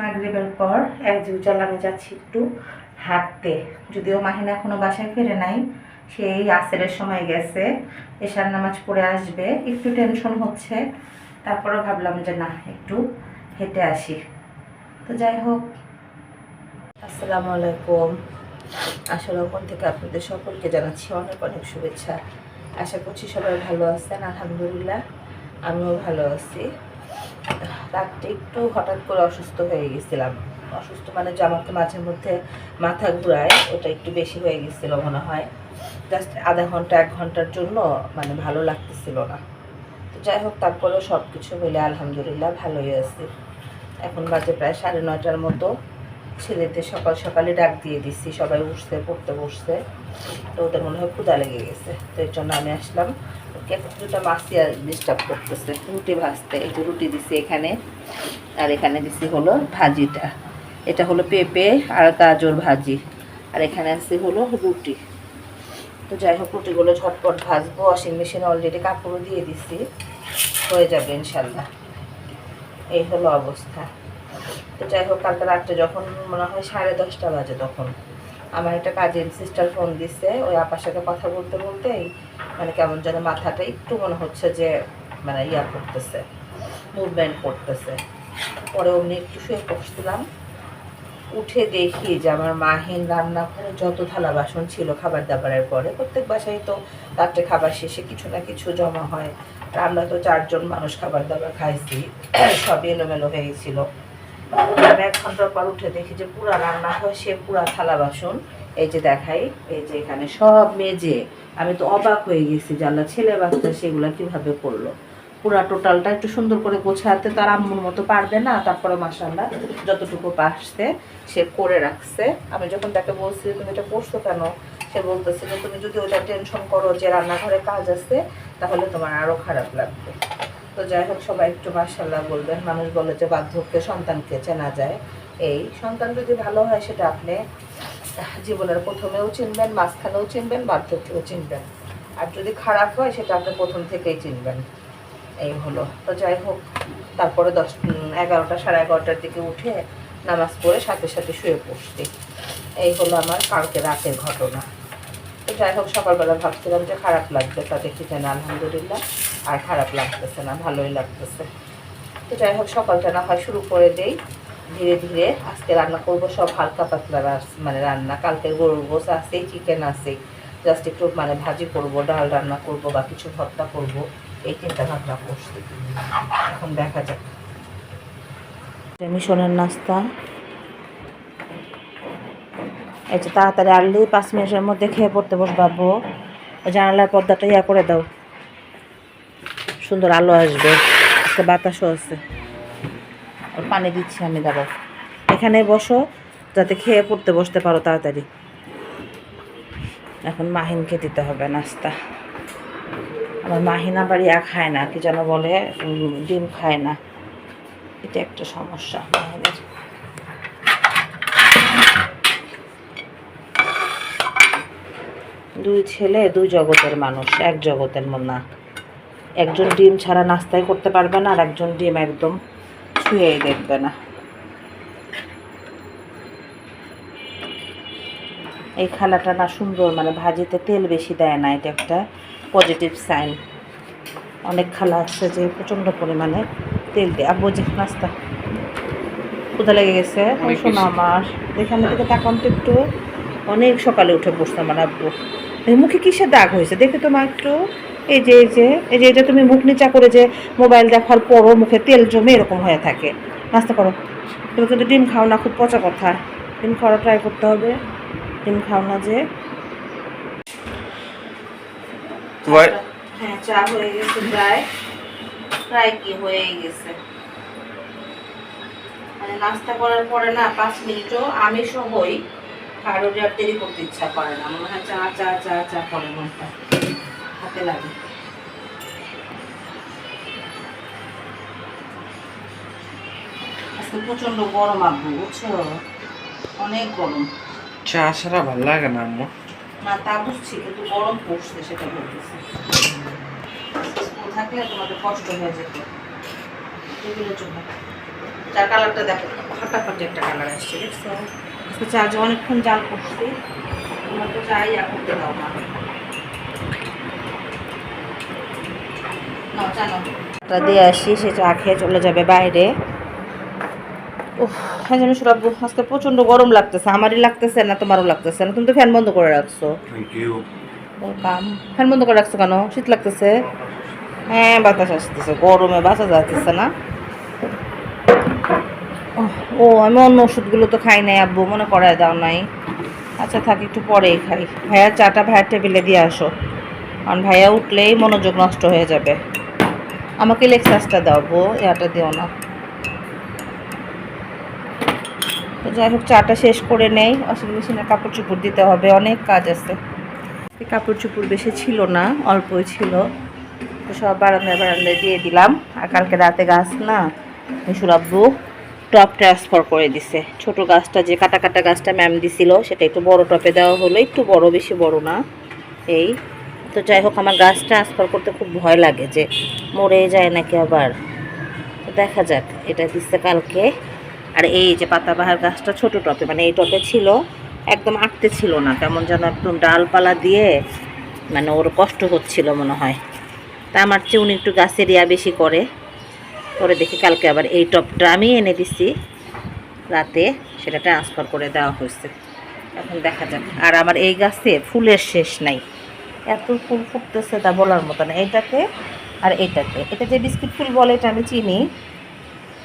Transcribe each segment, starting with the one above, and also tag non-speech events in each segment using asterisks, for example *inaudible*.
মাগরিবের পর এক উজাল আমি যাচ্ছি একটু হাঁটতে। যদিও মাহিনা এখনও বাসায় ফিরে নাই, সেই আসরের সময় গেছে, এশার নামাজ পড়ে আসবে, একটু টেনশন হচ্ছে। তারপরে ভাবলাম যে না, একটু হেঁটে আসি। তো যাই হোক। আসসালামু আলাইকুম। আসলে ওখান থেকে আপনাদের সকলকে জানাচ্ছি অনেক অনেক শুভেচ্ছা। আশা করছি সবাই ভালো আছেন, আলহামদুলিল্লাহ। আমিও ভালো আছি। রাত্রে একটু হঠাৎ করে অসুস্থ হয়ে গেছিলাম। অসুস্থ মানে যে আমাকে মাঝে মধ্যে মাথা ঘুরায়, ওটা একটু বেশি হয়ে গেছিল মনে হয়। জাস্ট আধা ঘণ্টা, এক ঘণ্টার জন্য মানে ভালো লাগতেছিল না। তো যাই হোক, তারপরেও সব কিছু মিলে আলহামদুলিল্লাহ ভালোই আছি। এখন বাজে প্রায় সাড়ে নয়টার মতো। ছেলেদের সকাল সকালে ডাক দিয়ে দিচ্ছি সবাই উঠছে, পড়তে বসছে। তো ওদের মনে হয় ক্ষুদা লেগে গেছে। তো এর জন্য আমি আসলাম। দুটো মাছই আর ডিস্টার্ব করতেছে। রুটি ভাজতে, একটু রুটি দিছি এখানে। আর এখানে দিছি হলো ভাজিটা। এটা হলো পেঁপে আর গাজর ভাজি। আর এখানে আছে হলো রুটি। তো যাই হোক, রুটিগুলো ঝটপট ভাজবো। ওয়াশিং মেশিনে অলরেডি কাপড়ও দিয়ে দিছি। হয়ে যাবে ইনশাল্লাহ। এই হলো অবস্থা। তো যাই হোক, কালকে রাত্রে যখন মনে হয় সাড়ে দশটা বাজে তখন। আমার একটা কাজিন সিস্টার ফোন দিছে, ওই আপার সাথে কথা বলতে বলতেই মানে কেমন যেন মাথাটা একটু মনে হচ্ছে যে মানে ইয়া করতেছে মুভমেন্ট করতেছে। পরে অমনি একটু শুয়ে পড়ছিলাম, উঠে দেখি যে আমার মাহিন রান্না করে যত থালা বাসন ছিল খাবার দাবারের পরে, প্রত্যেক বাসায় তো রাত্রে খাবার শেষে কিছু না কিছু জমা হয়। আমরা তো চারজন মানুষ খাবার দাবার খাইছি, সবই এলোমেলো হয়ে গেছিল। এক ঘণ্টার পর উঠে দেখি যে পুরা রান্না হয়, সে পুরা থালা বাসন। এই যে দেখাই, এই যে এখানে সব মেজে। আমি তো অবাক হয়ে গেছি আল্লাহ, ছেলে বাচ্চা সেগুলা কীভাবে করল। পুরা টোটালটা একটু সুন্দর করে গোছাতে তার আম্মুর মতো পারবে না, তারপরে মাসাল্লাহ যতটুকু পারছে সে করে রাখছে। আমি যখন তাকে বলছি তুমি এটা করছ কেন? সে বলতেছে যে, তুমি যদি ওটা টেনশন করো যে রান্নাঘরে কাজ আছে, তাহলে তোমার আরও খারাপ লাগবে। তো যাই হোক, সবাই একটু মার্শাল্লাহ বলবেন। মানুষ বলে যে বার্ধক্যে সন্তানকে চেনা যায়। এই সন্তান যদি ভালো হয়, সেটা আপনি জীবনের প্রথমেও চিনবেন, মাঝখানেও চিনবেন, বার্ধক্যেও চিনবেন। আর যদি খারাপ হয়, সেটা আপনি প্রথম থেকেই চিনবেন। এই হলো। তো যাই হোক, তারপরে দশ এগারোটা, সাড়ে এগারোটার দিকে উঠে নামাজ পড়ে সাথে সাথে শুয়ে পড়ছি। এই হলো আমার কালকে রাতের ঘটনা। তো যাই হোক, সকালবেলা ভাবছিলাম যে খারাপ লাগবে, তা দেখি যে না, আলহামদুলিল্লাহ। আর খারাপ লাগতেছে না, ভালোই লাগতেছে। তো যাই হোক, সকালটা না হয় শুরু করে দেই। ধীরে ধীরে আজকে রান্না করব সব হালকা পাতলা মানে রান্না। কালকের গরুর গোস আছেই চিকেন আছেই। জাস্ট একটু মানে ভাজি করব, ডাল রান্না করব বা কিছু ভর্তা করব। এই চিন্তা ভাবনা করছি। এখন দেখা যাক। মিশনের নাস্তা। এই যে তাড়াতাড়ি আনলে, পাঁচ মিনিটের মধ্যে খেয়ে পড়তে বসবাবো জানালার পর্দাটা ইয়া করে দাও। সুন্দর আলো আসবে। একটা বাতাসও আছে। আর পানি দিচ্ছি আমি দাঁড়াও। এখানে বসো, যাতে খেয়ে পড়তে বসতে পারো তাড়াতাড়ি। এখন মাহিনকে দিতে হবে নাস্তা। আমার মাহিনা আবার ইয়া খায় না, কি যেন বলে ডিম খায় না। এটা একটা সমস্যা মাহিনের। দুই ছেলে দুই জগতের মানুষ এক জগতের মন না একজন ডিম ছাড়া নাস্তাই করতে পারবে না আর একজন ডিম একদম ছুঁয়েই দেখবে না। এই খালাটা না সুন্দর মানে ভাজিতে তেল বেশি দেয় না এটা একটা পজিটিভ সাইন অনেক খালা আছে যে প্রচণ্ড পরিমাণে তেল দেয় আব্বু যে নাস্তা। কোথা লেগে গেছে শোনো। আমার। এখানে থেকে তাকান তো একটু। অনেক সকালে উঠে বসতাম আমার আব্বু। মুখে কিসের দাগ হয়েছে? দেখে তোমার একটু এই যে এই যে এই যে এটা তুমি মুখ নিচা করে যে মোবাইল দেখার পরও মুখে তেল জমে এরকম হয়ে থাকে। নাস্তা করো। তুমি কিন্তু ডিম খাও না খুব পচা কথা। ডিম খাওয়া ট্রাই করতে হবে। ডিম খাও না যে। হ্যাঁ চা হয়ে গেছে প্রায়। প্রায় কি হয়েই গেছে। মানে নাস্তা করার পরে না পাঁচ মিনিটও আমি সহই আর দেরি করতে ইচ্ছা করে না। মনে হয় চা চা চা চা করে মনটা। হাতে লাগে। আজকে প্রচণ্ড গরম আব্বু বুঝছ? অনেক গরম। চা ছাড়া ভালো লাগে না আম্মু। না তা বুঝছি কিন্তু গরম পড়ছে সেটা বলতেছে। থাকলে তোমাদের কষ্ট হয়ে যেত। টেবিলের জন্য। চার কালারটা দেখো ফাটাফাটি একটা কালার আসছে দেখছ? চা যে অনেকক্ষণ জাল করছি। তোমার তো চাই আর করতে দাও না। দিয়ে আসি সে চা খেয়ে চলে যাবে বাইরে। উফ হ্যাঁ আজকে প্রচণ্ড গরম লাগতেছে আমারই লাগতেছে না তোমারও লাগতেছে না। তুমি তো ফ্যান বন্ধ করে রাখছো। ফ্যান বন্ধ করে রাখছো কেন? শীত লাগতেছে। হ্যাঁ বাতাস আসতেছে গরমে বাঁচা যাচ্ছে না। ওহ, ও, আমি অন্য ওষুধগুলো তো খাই নাই, আব্বু, মনে করায় দাও নাই। আচ্ছা থাক, একটু পরেই খাই। ভাইয়া, চাটা ভাইয়ার টেবিলে দিয়ে আসো। কারণ ভাইয়া উঠলেই মনোযোগ নষ্ট হয়ে যাবে। আমাকে লেক্সাসটা দাও বো ইয়াটা দিও না। তো যাই হোক, চাটা শেষ করে নেই। ওয়াশিং মেশিনে কাপড় চুপড় দিতে হবে, অনেক কাজ আছে। কাপড় চুপড় বেশি ছিল না, অল্পই ছিল। তো সব বারান্দায় বারান্দায় দিয়ে দিলাম। আর কালকে রাতে গাছ না। মিশুর আব্বু। টপ ট্রান্সফার করে দিছে। ছোট গাছটা যে কাটা কাটা গাছটা ম্যাম দিছিল, সেটা একটু বড় টপে দেওয়া হলো। একটু বড়, বেশি বড় না, এই। তো যাই হোক, আমার গাছ ট্রান্সফার করতে খুব ভয় লাগে যে মরে যায় নাকি আবার। দেখা যাক, এটা দিচ্ছে কালকে। আর এই যে পাতাবাহার গাছটা ছোট টপে মানে এই টপে ছিল, একদম আঁকতে ছিল না, কেমন যেন একদম ডালপালা দিয়ে মানে ওর কষ্ট হচ্ছিল মনে হয়। তা আমার চেয়ে উনি একটু গাছের ইয়া বেশি করে। পরে দেখি কালকে আবার এই টপটা আমি এনে দিছি। রাতে সেটা ট্রান্সফার করে দেওয়া হয়েছে। এখন দেখা যাক। আর আমার এই গাছে ফুলের শেষ নাই। এত ফুল ফুটতেছে তা বলার মতো না। এইটাতে আর এইটাতে এটা যে বিস্কিট ফুল বলে, এটা আমি চিনি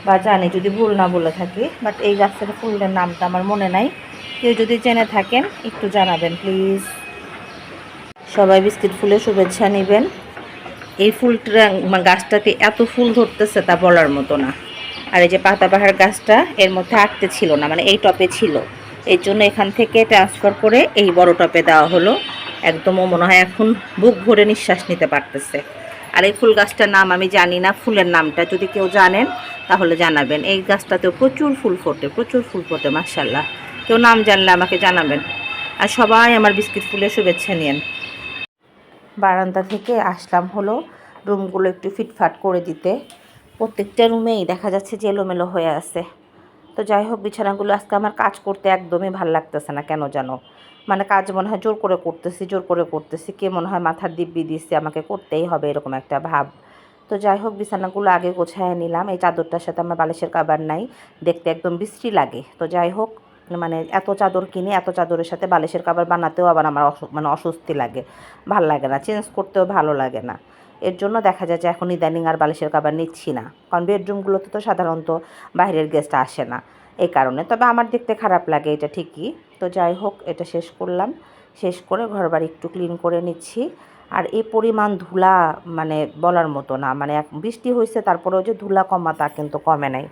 বা জানি, যদি ভুল না বলে থাকি। বাট এই গাছের ফুলের নামটা আমার মনে নাই। কেউ যদি জেনে থাকেন, একটু জানাবেন প্লিজ সবাই বিস্কিট ফুলের শুভেচ্ছা নেবেন। এই ফুলটা গাছটাতে এত ফুল ধরতেছে তা বলার মতো না। আর এই যে পাতাবাহার গাছটা এর মধ্যে আটতে ছিল না মানে এই টপে ছিল। এর জন্য এখান থেকে ট্রান্সফার করে এই বড় টপে দেওয়া হলো। একদম ও মনে হয় এখন বুক ভরে নিঃশ্বাস নিতে পারতেছে। আর এই ফুল গাছটার নাম আমি জানি না, ফুলের নামটা যদি কেউ জানেন তাহলে জানাবেন। এই গাছটাতেও প্রচুর ফুল ফোটে, প্রচুর ফুল ফোটে মার্শাল্লাহ কেউ নাম জানলে আমাকে জানাবেন। আর সবাই আমার বিস্কিট ফুলের শুভেচ্ছা নিয়েন। বারান্দা থেকে আসলাম হলো রুমগুলো একটু ফিটফাট করে দিতে। প্রত্যেকটা রুমেই দেখা যাচ্ছে যে এলোমেলো হয়ে আছে। তো যাই হোক, বিছানাগুলো আজকে আমার কাজ করতে একদমই ভালো লাগতেছে না, কেন জানো? মানে কাজ মনে হয় জোর করে করতেছি, জোর করে করতেছি, কে মনে হয় মাথার দিব্যি দিচ্ছে, আমাকে করতেই হবে এরকম একটা ভাব। তো যাই হোক, বিছানাগুলো আগে গোছায় নিলাম। এই চাদরটার সাথে আমার বালিশের কাবার নাই, দেখতে একদম বিশ্রী লাগে। তো যাই হোক মানে এত চাদর কিনে, এত চাদরের সাথে বালিশের কাবার বানাতেও আবার আমার মানে অস্বস্তি লাগে, ভালো লাগে না, চেঞ্জ করতেও ভালো লাগে না। এর জন্য দেখা যায় যে এখন ইদানিং আর বালিশের কাবার নিচ্ছি না, কারণ বেডরুমগুলোতে তো সাধারণত বাইরের গেস্ট আসে না, এই কারণে। তবে আমার দেখতে খারাপ লাগে, এটা ঠিকই। তো যাই হোক, এটা শেষ করলাম। শেষ করে ঘর বাড়ি একটু ক্লিন করে নিচ্ছি। আর এই পরিমাণ ধুলা মানে বলার মতো না মানে বৃষ্টি হয়েছে তারপরেও যে ধুলা কমা তা কিন্তু কমে নাই।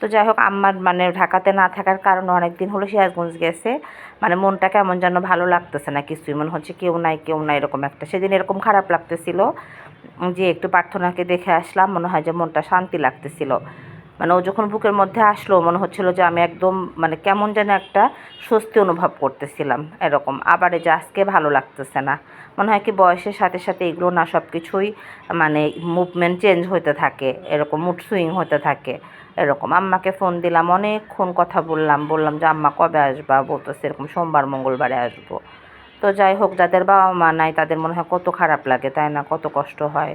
তো যাই হোক আমার মানে ঢাকাতে না থাকার কারণে অনেক দিন হলো সিরাজগঞ্জ গেছে। মানে মনটা কেমন যেন ভালো লাগতেছে না কিছুই, মনে হচ্ছে কেউ নাই কেউ নাই এরকম একটা। সেদিন এরকম খারাপ লাগতেছিল যে একটু প্রার্থনাকে দেখে আসলাম, মনে হয় যে মনটা শান্তি লাগতেছিল। মানে ও যখন বুকের মধ্যে আসলো, মনে হচ্ছিল যে আমি একদম মানে কেমন যেন একটা স্বস্তি অনুভব করতেছিলাম এরকম। আবার যে আজকে ভালো লাগতেছে না, মনে হয় কি বয়সের সাথে সাথে এগুলো না সব কিছুই মানে মুভমেন্ট চেঞ্জ হতে থাকে, এরকম মুড সুইং হতে থাকে। এরকম। আম্মাকে ফোন দিলাম, অনেকক্ষণ কথা বললাম বললাম যে, আম্মা কবে আসবা? বলতেছে সেরকম সোমবার, মঙ্গলবারে আসব। তো যাই হোক, যাদের বাবা মা নাই, তাদের মনে হয় কত খারাপ লাগে, তাই না? কত কষ্ট হয়,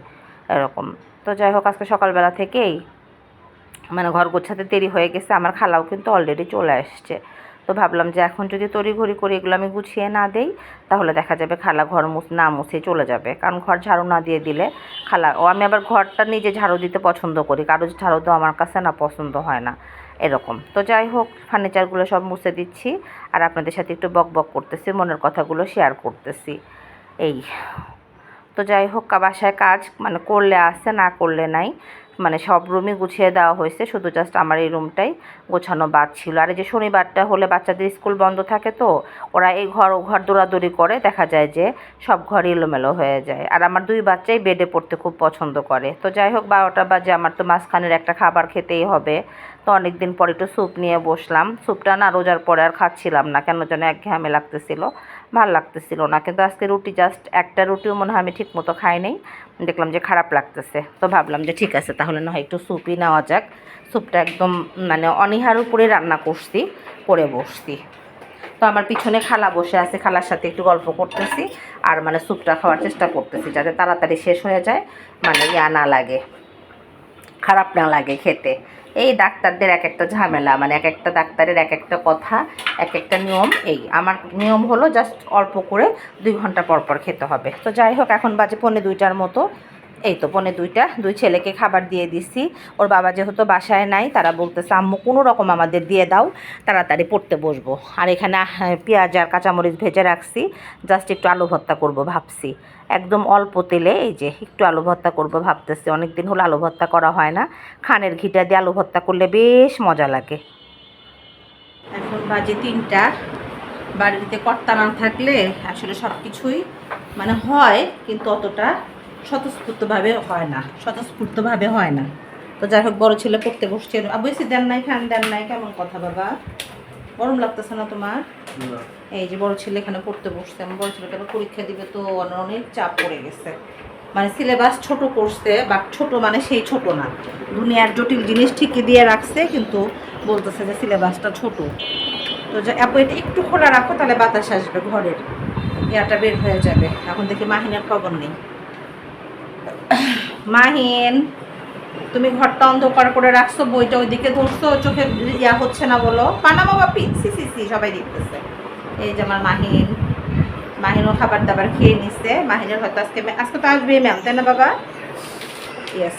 এরকম। তো যাই হোক, আজকে সকালবেলা থেকেই মানে ঘর গোছাতে দেরি হয়ে গেছে, আমার খালাও কিন্তু অলরেডি চলে আসছে। তো ভাবলাম যে এখন যদি তড়িঘড়ি করে এগুলো আমি গুছিয়ে না দেই, তাহলে দেখা যাবে খালা ঘর মুছ, না মুছে চলে যাবে। কারণ ঘর ঝাড়ু না দিয়ে দিলে খালা, ও আমি আবার ঘরটা নিজে ঝাড়ু দিতে পছন্দ করি, কারও ঝাড়ু তো আমার কাছে না পছন্দ হয় না, এরকম। তো যাই হোক ফার্নিচারগুলো সব মুছে দিচ্ছি, আর আপনাদের সাথে একটু বক বক করতেছি, মনের কথাগুলো শেয়ার করতেছি। এই, তো যাই হোক, বাসায় কাজ মানে করলে আসছে না করলে নাই। মানে সব রুমই গুছিয়ে দেওয়া হয়েছে, শুধু জাস্ট আমার এই রুমটাই গোছানো বাদ ছিল। আর এই যে শনিবারটা হলে বাচ্চাদের স্কুল বন্ধ থাকে তো, ওরা এই ঘর, ও ঘর দৌড়াদৌড়ি করে, দেখা যায় যে সব ঘর এলোমেলো হয়ে যায়। আর আমার দুই বাচ্চাই বেডে পড়তে খুব পছন্দ করে। তো যাই হোক, বারোটা বাজে, আমার তো মাঝখানের একটা খাবার খেতেই হবে। তো অনেক দিন পর একটু স্যুপ নিয়ে বসলাম। স্যুপটা না রোজার পরে আর খাচ্ছিলাম না, কেন যেন একঘেয়ামে লাগতেছিল। ভালো লাগতেছিল না। কিন্তু আজকে রুটি জাস্ট একটা রুটিও মনে হয় আমি ঠিক মতো খাই নাই। দেখলাম যে খারাপ লাগতেছে। তো ভাবলাম যে ঠিক আছে, তাহলে না হয় একটু স্যুপই নেওয়া যাক। স্যুপটা একদম মানে অনীহার উপরে রান্না করছি, করে বসছি। তো আমার পিছনে খালা বসে আছে, খালার সাথে একটু গল্প করতেছি আর মানে স্যুপটা খাওয়ার চেষ্টা করতেছি যাতে তাড়াতাড়ি শেষ হয়ে যায় মানে ইয়া না লাগে, খারাপ না লাগে খেতে। এই ডাক্তারদের এক একটা ঝামেলা মানে এক একটা ডাক্তারের এক একটা কথা এক একটা নিয়ম এই। আমার নিয়ম হলো জাস্ট অল্প করে দুই ঘণ্টা পর পর খেতে হবে। তো যাই হোক, এখন বাজে পৌনে দুইটার মতো। এই তো পনে দুইটা, দুই ছেলেকে খাবার দিয়ে দিছি। ওর বাবা যেহেতু বাসায় নাই, তারা বলতেছে, আম্মু, কোনো রকম আমাদের দিয়ে দাও, তাড়াতাড়ি পড়তে বসবো। আর এখানে পেঁয়াজ আর কাঁচামরিচ ভেজে রাখছি, জাস্ট একটু আলু ভর্তা করব ভাবছি। একদম অল্প তেলে, এই যে, একটু আলু ভর্তা করব ভাবতেছি। অনেক দিন হলো আলু ভর্তা করা হয় না। খানের ঘিটা দিয়ে আলু ভর্তা করলে বেশ মজা লাগে। এখন বাজে তিনটা। বাড়িতে কর্তা না থাকলে আসলে সব কিছুই মানে হয়, কিন্তু অতটা স্বতঃস্ফূর্তভাবে হয় না স্বতঃস্ফূর্তভাবে হয় না। তো যাই হোক বড় ছেলে পড়তে বসছে। অবশ্যই দেন নাই ফ্যান দেন নাই কেমন কথা বাবা? গরম লাগতেছে না তোমার? এই যে বড় ছেলে এখানে পড়তে বসছে আমার বড় ছেলেটা পরীক্ষা দিবে তো অনেক চাপ পড়ে গেছে। মানে সিলেবাস ছোট করছে বা ছোট মানে সেই ছোট না। দুনিয়ার জটিল জিনিস ঠিকই দিয়ে রাখছে কিন্তু বলতেছে যে সিলেবাসটা ছোট। তো আপু এটা একটু খোলা রাখো তাহলে বাতাস আসবে ঘরের। ইয়াটা বের হয়ে যাবে। এখন দেখি মাহিনার খবর নেই। মাহিন, তুমি ঘরটা অন্ধকার করে রাখছো, বইটা ওইদিকে ধরছো, চোখে ইয়া হচ্ছে না বলো। পানামা বাপি সি সি সি, সবাই দেখতেছে। এই যে আমার মাহিন, মাহিনও খাবার দাবার খেয়ে নিছে। মাহিনের হয়তো আজকে আজকে তো আসবে ম্যাম তাই না বাবা? ইয়েস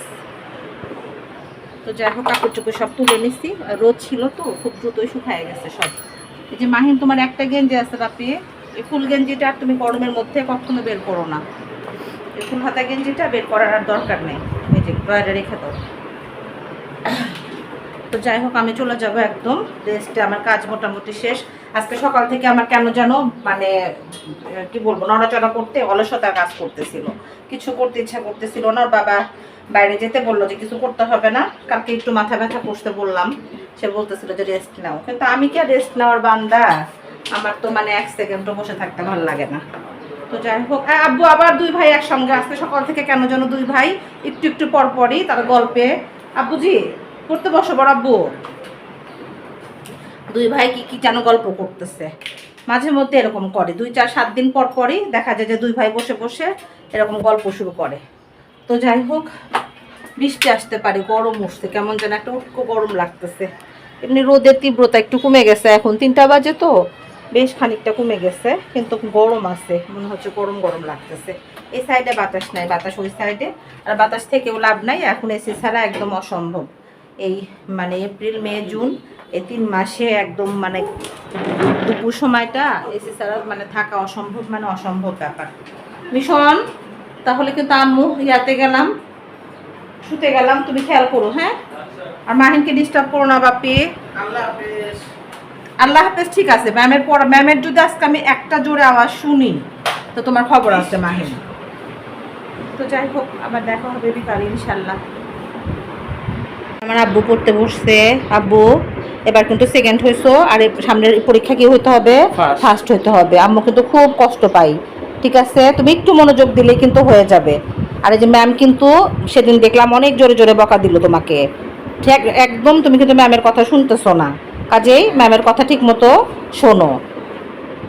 তো যাই হোক কাপড় চোপড় সব তুলে নিছি। রোদ ছিল তো, খুব দ্রুতই শুকায় গেছে সব। এই যে মাহিন, তোমার একটা গেঞ্জি আছে বাপি। এই ফুল গেঞ্জিটা আর তুমি গরমের মধ্যে কখনো বের করো না। এই ফুল হাতা গেঞ্জিটা বের করার আর দরকার নেই। এই যে ড্রয়ারে রেখে দাও তো যাই হোক, আমি চলে যাব একদম। রেস্টে আমার কাজ মোটামুটি শেষ। আজকে সকাল থেকে আমার কেন যেন মানে কি বলব, নড়াচড়া করতে অলসতার কাজ করতেছিল। কিছু করতে ইচ্ছা করতেছিল না। বাবা বাইরে যেতে বলল যে কিছু করতে হবে না। কালকে একটু মাথা ব্যথা করতে বললাম। সে বলতেছিল যে রেস্ট নাও। কিন্তু আমি কি আর রেস্ট নেওয়ার বান্দা? আমার তো মানে এক সেকেন্ডও বসে থাকতে ভালো লাগে না। তো যাই হোক আব্বু আবার দুই ভাই একসঙ্গে আসতে সকাল থেকে কেন যেন দুই ভাই একটু একটু পর পরই তার গল্পে। আব্বু আব্বুজি পড়তে বসো বড় আব্বু। দুই ভাই কি কি যেন গল্প করতেছে। মাঝে মধ্যে এরকম করে। দুই, চার, সাত দিন পর পরই দেখা যায় যে দুই ভাই বসে বসে এরকম গল্প শুরু করে। তো যাই হোক, বৃষ্টি আসতে পারে, গরম উঠছে, কেমন যেন একটা উটকো গরম লাগতেছে। এমনি রোদের তীব্রতা একটু কমে গেছে এখন। তিনটা বাজে তো। বেশ খানিকটা কমে গেছে, কিন্তু গরম আছে, মনে হচ্ছে গরম গরম লাগতেছে। এই সাইডে বাতাস নাই, বাতাস ওই সাইডে আর বাতাস থেকেও লাভ নাই, এখন এসি ছাড়া একদম অসম্ভব। এই মানে এপ্রিল মে জুন এই তিন মাসে একদম মানে দুপুর সময়টা এসি ছাড়া মানে থাকা অসম্ভব মানে অসম্ভব ব্যাপার। মিশন, তাহলে কিন্তু আম্মু ইয়াতে গেলাম, শুতে গেলাম, তুমি খেয়াল করো হ্যাঁ? আর মাহিনকে ডিস্টার্ব করো না, বাপি। আল্লাহ আল্লাহ হাফেজ ঠিক আছে। ম্যামের পর ম্যামের যদি আজকে আমি একটা জোরে আওয়াজ শুনি তো তোমার খবর আছে মাহিন তো যাই হোক আবার দেখা হবে বিকালে ইনশাল্লাহ আমার আব্বু পড়তে বসছে। আব্বু এবার কিন্তু সেকেন্ড হয়েছো আর সামনের পরীক্ষা কি হতে হবে? ফার্স্ট হতে হবে। আম্মু কিন্তু খুব কষ্ট পাই ঠিক আছে? তুমি একটু মনোযোগ দিলে কিন্তু হয়ে যাবে। আর এই যে ম্যাম কিন্তু সেদিন দেখলাম অনেক জোরে জোরে বকা দিল তোমাকে। ঠিক একদম তুমি কিন্তু ম্যামের কথা শুনতেছো না। কাজেই ম্যামের কথা ঠিক মতো শোনো।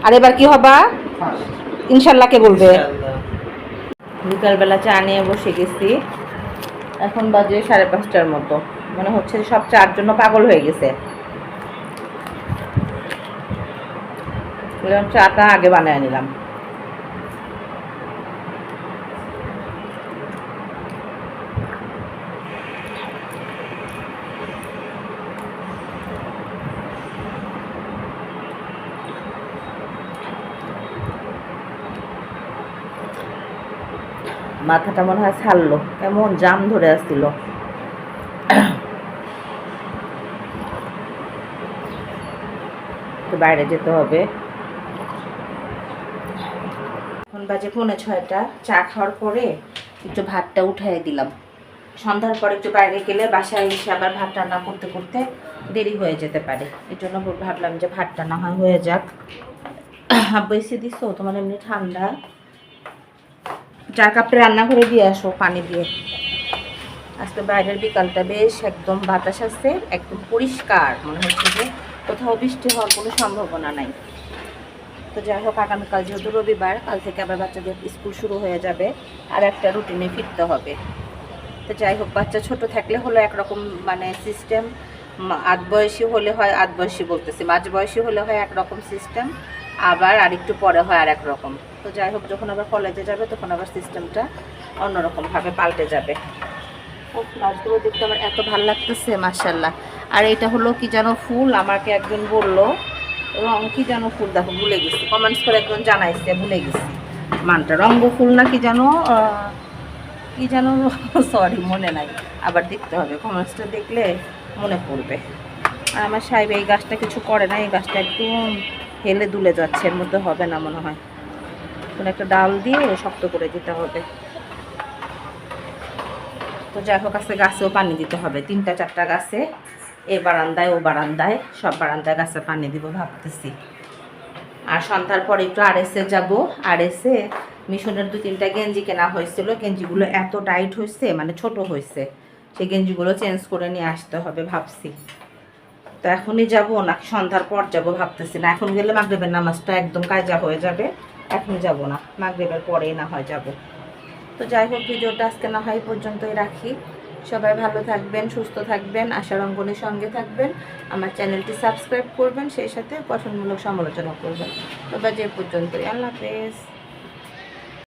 আর এবার কি হবা? ইনশাল্লাহকে বলবে? বিকালবেলা চা নিয়ে বসে গেছি। এখন বাজে সাড়ে পাঁচটার মতো। মনে হচ্ছে সব চার জন্য পাগল হয়ে গেছে। চাটা আগে বানিয়ে নিলাম। মাথাটা মনে হয় ছাড়লো। কেমন জাম ধরে আসছিল। বাইরে যেতে হবে। এখন বাজে পৌনে ছয়টা। চা খাওয়ার পরে একটু ভাতটা উঠাই দিলাম। সন্ধ্যার পরে একটু বাইরে গেলে বাসায় এসে আবার ভাত রান্না করতে করতে দেরি হয়ে যেতে পারে। এই জন্য ভাবলাম যে ভাতটা না হয় হয়ে যাক। বেশি দিছো? তোমার এমনি ঠান্ডা। চার কাপটা রান্না করে দিয়ে আসো, পানি দিয়ে। আজকে বাইরের বিকালটা বেশ একদম বাতাস আছে, একদম পরিষ্কার মনে হচ্ছে যে কোথাও বৃষ্টি হওয়ার কোনো সম্ভাবনা নাই। তো যাই হোক, আগামীকাল যেহেতু রবিবার, কাল থেকে আবার বাচ্চাদের স্কুল শুরু হয়ে যাবে আর একটা রুটিনে ফিরতে হবে। তো যাই হোক, বাচ্চা ছোট থাকলে হলো একরকম মানে সিস্টেম আধ বয়সী হলে হয় আধ বয়সী বলতেছি, মাঝ বয়সী হলে হয় একরকম সিস্টেম আবার আরেকটু পরে হয় আর এক রকম। তো যাই হোক, যখন আবার কলেজে যাবে, তখন আবার সিস্টেমটা অন্যরকমভাবে পাল্টে যাবে। গাছগুলো দেখতে আমার এত ভালো লাগতেছে মার্শাল্লাহ আর এটা হলো কি যেন ফুল, আমাকে একজন বলল, রং কি যেন ফুল, দেখো, ভুলে গেছি। কমেন্টস করে একজন জানাইছে, ভুলে গেছি। মানটা, রঙ্গ ফুল না কি যেন কি যেন *laughs* সরি মনে নাই। আবার দেখতে হবে কমেন্টসটা দেখলে মনে পড়বে। আর আমার সাহেব এই গাছটা কিছু করে না, এই গাছটা একদম হেলে দুলে যাচ্ছে, এর মধ্যে হবে না, মনে হয়। কোনো একটা ডাল দিয়ে শক্ত করে দিতে হবে। তো যাই হোক, আজকে গাছেও পানি দিতে হবে। তিনটা, চারটা গাছে, এ বারান্দায়, ও বারান্দায়, সব বারান্দায় গাছে পানি দিব ভাবতেছি। আর সন্ধ্যার পরে একটু আরএসে যাব। আরএসে মিশনের দু তিনটা গেঞ্জি কেনা হয়েছিল। গেঞ্জিগুলো এত টাইট হয়েছে মানে ছোট হয়েছে, সেই গেঞ্জিগুলো চেঞ্জ করে নিয়ে আসতে হবে ভাবছি। তো এখনই যাব নাকি সন্ধ্যার পর যাব ভাবতেছি না। এখন গেলে মাগরেবের নামাজটা একদম কাজা হয়ে যাবে। এখন যাব না। মাগরেবের পরেই না হয় যাব। তো যাই হোক, ভিডিওটা আজকে না হয় পর্যন্তই রাখি। সবাই ভালো থাকবেন, সুস্থ থাকবেন, আশার অঙ্গনের সঙ্গে থাকবেন। আমার চ্যানেলটি সাবস্ক্রাইব করবেন, সেই সাথে গঠনমূলক সমালোচনা করবেন। তো যে পর্যন্তই, আল্লাহ হাফেজ।